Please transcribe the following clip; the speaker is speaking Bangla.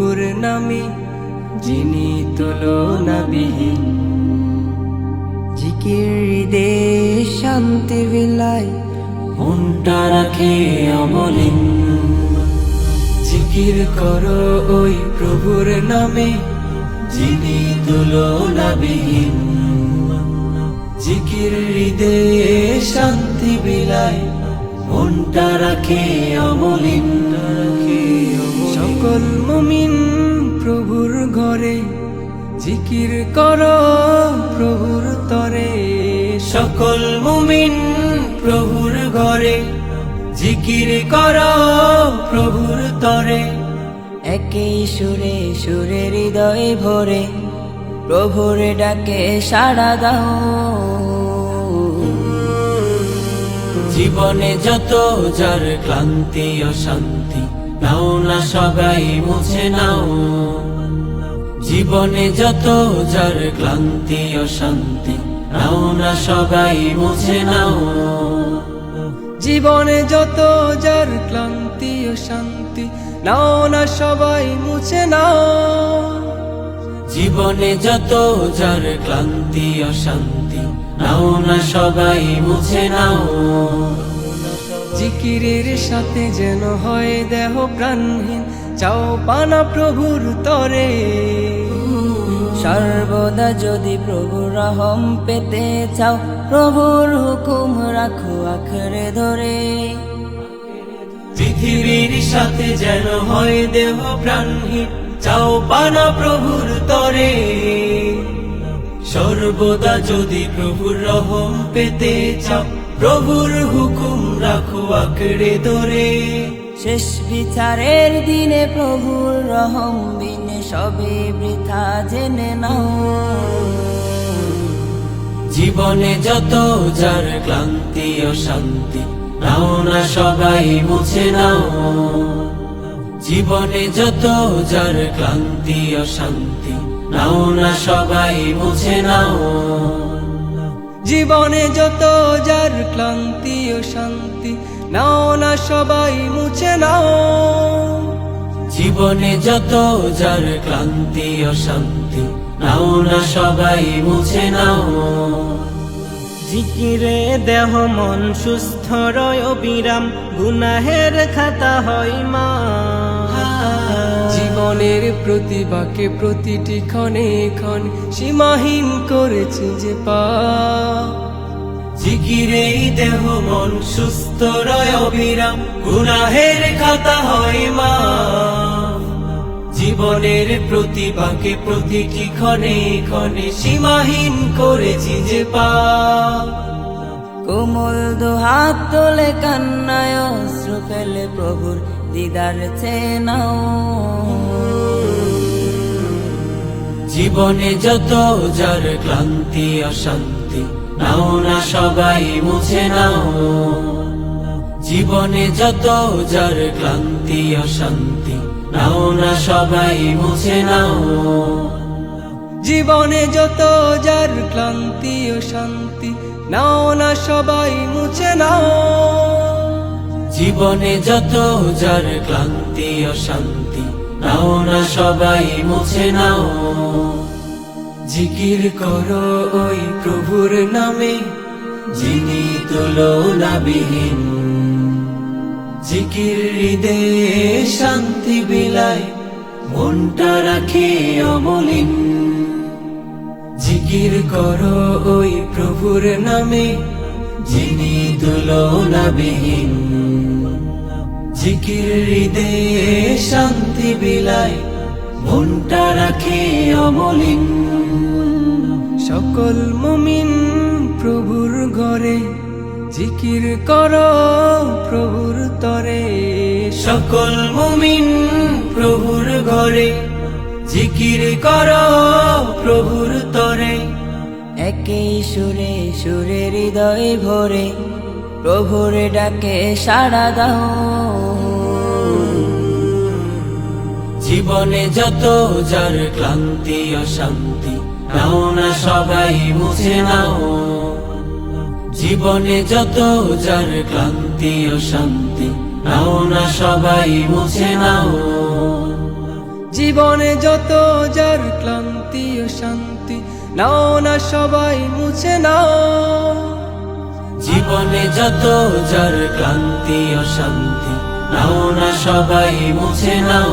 প্রভুর নামে, যিনি তুলনাবিহীন। জিকির দে শান্তি বিলাই, মনটা রাখে অমলিন। জিকির করো ওই প্রভুর নামে, যিনি তুলনাবিহীন। জিকির হৃদে শান্তি বিলাই, মনটা রাখে অমলিন। সকল মুমিন প্রভুর ঘরে, জিকির কর প্রভুর তরে। সকল মুমিন প্রভুর ঘরে, জিকির কর প্রভুর তরে। একই সুরে সুরে হৃদয় ভরে, প্রভুর ডাকে সাড়া দাও। জীবনে যত যার ক্লান্তি অশান্তি নাও না সবাই মুছে নাও। জীবনে যত যার ক্লান্তি অশান্তি নাও না সবাই মুছে নাও। জীবনে যত যার ক্লান্তি ও শান্তি নাও না সবাই মুছে নাও। জীবনে যত যার ক্লান্তি ও শান্তি নাও না সবাই মুছে নাও। জিকিরের সাথে যেন হয় দেহ প্রাণহীন। চাও পানা প্রভুর তরে। সর্বদা যদি প্রভুর রহম পেতে চাও প্রভুর হুকুম রাখো আখরে ধরে। পৃথিবীর সাথে যেন হয় দেহ প্রাণহীন। চাও পানা প্রভুর তরে। সর্বদা যদি প্রভুর রহম পেতে চাও প্রভুর হুকুম রাখো আঁকড়ে ধরে। শেষ বিচারের দিনে প্রভুর রহম বিনে সবে বৃথা জেনে নাও। জীবনে যত যার ক্লান্তি ও শান্তি নাও না সবাই মুছে নাও। জীবনে যত যার ক্লান্তি ও শান্তি নাও না সবাই মুছে নাও। জীবনে যত যার ক্লান্তি ও শান্তি নাও না সবাই মুছে নাও। জীবনে যত যার ক্লান্তি ও শান্তি নাও না সবাই মুছে নাও। জিকিরে দেহ মন সুস্থ রয় বিরাম গুনাহের খাতা হয় মা। জীবনের প্রতিবাকে প্রতিটি ক্ষণে ক্ষণ সীমাহীন করেছে যে পা। জিকিরেই দেহ মন, সুস্থ রয় অবিরাম, গুনাহের খাতা হয় মা। জীবনের প্রতিবাকে প্রতিটি ক্ষণে ক্ষণে সীমাহীন করেছি যে পা। কোমল দুহাত তোলে কান্নায় অশ্রু ফেলে প্রভুর দিদার চেনাও জীবনে যত যার ক্লান্তি, অশান্তি, নাও না সবাই মুছে নাও। জীবনে যত যার ক্লান্তি, অশান্তি, নাও না সবাই মুছে নাও। জীবনে যত যার ক্লান্তি ও শান্তি নাও না সবাই মুছে নাও। জীবনে যত যার ক্লান্তি ও শান্তি নাও না সবাই মুছে নাও। জিকির করো ওই প্রভুর নামে যিনি তুলনাবিহীন। জিকির হৃদে শান্তি বিলাই মনটা রাখে অমলিন। জিকির করো ওই প্রভুর নামে, যিনি তুলনাবিহীন। জিকির হৃদে শান্তি বিলায়, মনটা রাখে অমলিন। সকল মুমিন প্রভুর ঘরে, জিকির কর প্রভুর তরে। সকল মুমিন প্রভুর ঘরে জিকির কর প্রভুর তরে। একই সুরে সুরে হৃদয় ভরে। প্রভুর ডাকে সাড়া দাও। জীবনে যত যার ক্লান্তি, অশান্তি, নাও না সবাই মুছে নাও। জীবনে যত যার ক্লান্তি, অশান্তি, নাও না সবাই মুছে নাও। জীবনে যত যার ক্লান্তি ও শান্তি, নাও না সবাই মুছে নাও। জীবনে যত যার ক্লান্তি ও শান্তি, নাও না সবাই মুছে নাও।